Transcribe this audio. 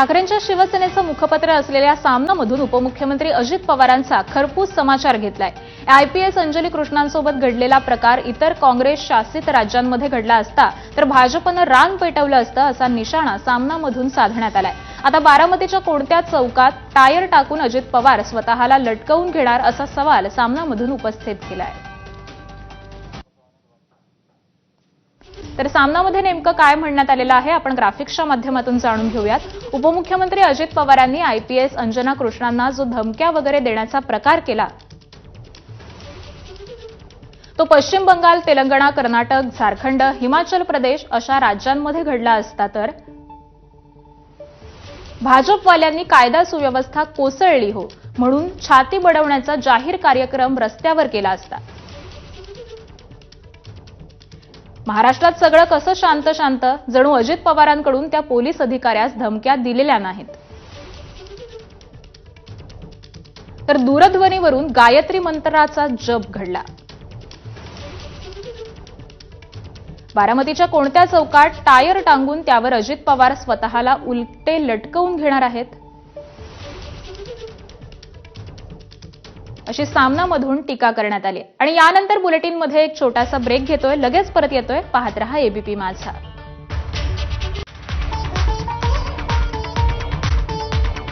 ठाकरेंच्या शिवसेनेचं मुखपत्र असलेल्या सामनामधून उपमुख्यमंत्री अजित पवारांचा खरपूस समाचार घेतलाय. आयपीएस अंजली कृष्णांसोबत घडलेला प्रकार इतर काँग्रेस शासित राज्यांमध्ये घडला असता तर भाजपनं रान पेटवलं असतं असा निशाणा सामनामधून साधण्यात आलाय. आता बारामतीच्या कोणत्या चौकात टायर टाकून अजित पवार स्वतःला लटकवून घेणार असा सवाल सामनामधून उपस्थित केलाय. तर सामनामध्ये नेमकं काय म्हणण्यात आलेलं आहे? आपण ग्राफिक्सच्या माध्यमातून जाणून घेऊयात. उपमुख्यमंत्री अजित पवारांनी आयपीएस अंजना कृष्णांना जो धमक्या वगैरे देण्याचा प्रकार केला तो पश्चिम बंगाल तेलंगणा कर्नाटक झारखंड हिमाचल प्रदेश अशा राज्यांमध्ये घडला असता तर भाजपवाल्यांनी कायदा सुव्यवस्था कोसळली हो म्हणून छाती बडवण्याचा जाहीर कार्यक्रम रस्त्यावर केला असता. महाराष्ट्रात सगळं कसं शांत शांत जणू अजित पवारांकडून त्या पोलीस अधिकाऱ्यास धमक्या दिलेल्या नाहीत. तर दूरध्वनीवरून गायत्री मंत्राचा जप घडला. बारामतीच्या कोणत्या चौकात टायर टांगून त्यावर अजित पवार स्वतःला उलटे लटकवून घेणार आहेत? अशी सामनामधून टीका करण्यात आली. आणि यानंतर बुलेटिनमध्ये एक छोटासा ब्रेक घेतोय लगेच परत येतोय. पाहत रहा एबीपी माझा.